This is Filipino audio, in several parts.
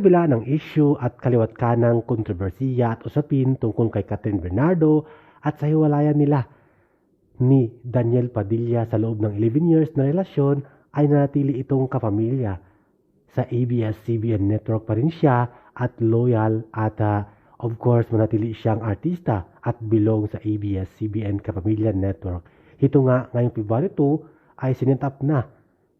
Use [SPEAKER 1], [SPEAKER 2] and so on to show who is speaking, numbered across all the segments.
[SPEAKER 1] kabila ng issue at kaliwat kanang kontrobersiya at usapin tungkol kay Catherine Bernardo at sa hiwalayan nila ni Daniel Padilla sa loob ng 11 years na relasyon ay nanatili itong kapamilya. Sa ABS-CBN network pa rin siya at loyal at uh, of course manatili siyang artista at belong sa ABS-CBN Kapamilya Network. Ito nga ngayong February 2 ay sinet up na.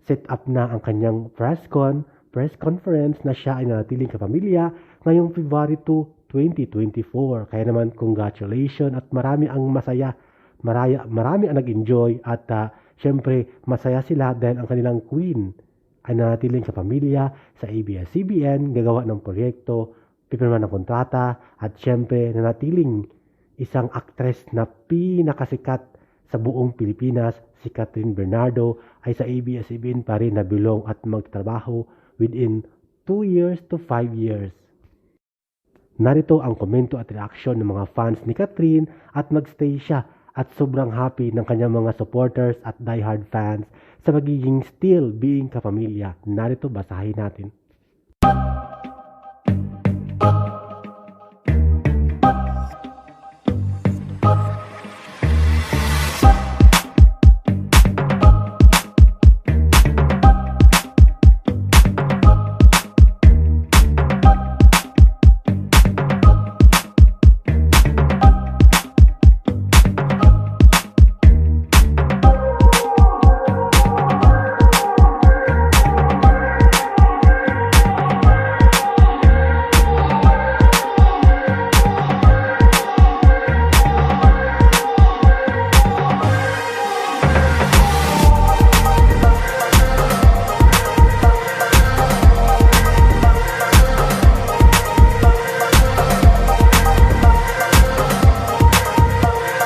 [SPEAKER 1] Set up na ang kanyang press con, press conference na siya ay nanatiling kapamilya ngayong February 2, 2024. Kaya naman congratulations at marami ang masaya. Marami, marami ang nag-enjoy at uh, syempre masaya sila dahil ang kanilang queen ay nanatiling sa pamilya, sa ABS-CBN, gagawa ng proyekto, pipirma ng kontrata, at syempre nanatiling isang aktres na pinakasikat sa buong Pilipinas, si Catherine Bernardo, ay sa ABS-CBN pa rin nabilong at magtrabaho within 2 years to 5 years. Narito ang komento at reaksyon ng mga fans ni Catherine at magstay siya at sobrang happy ng kanyang mga supporters at diehard fans sa magiging still being kapamilya. Narito basahin natin.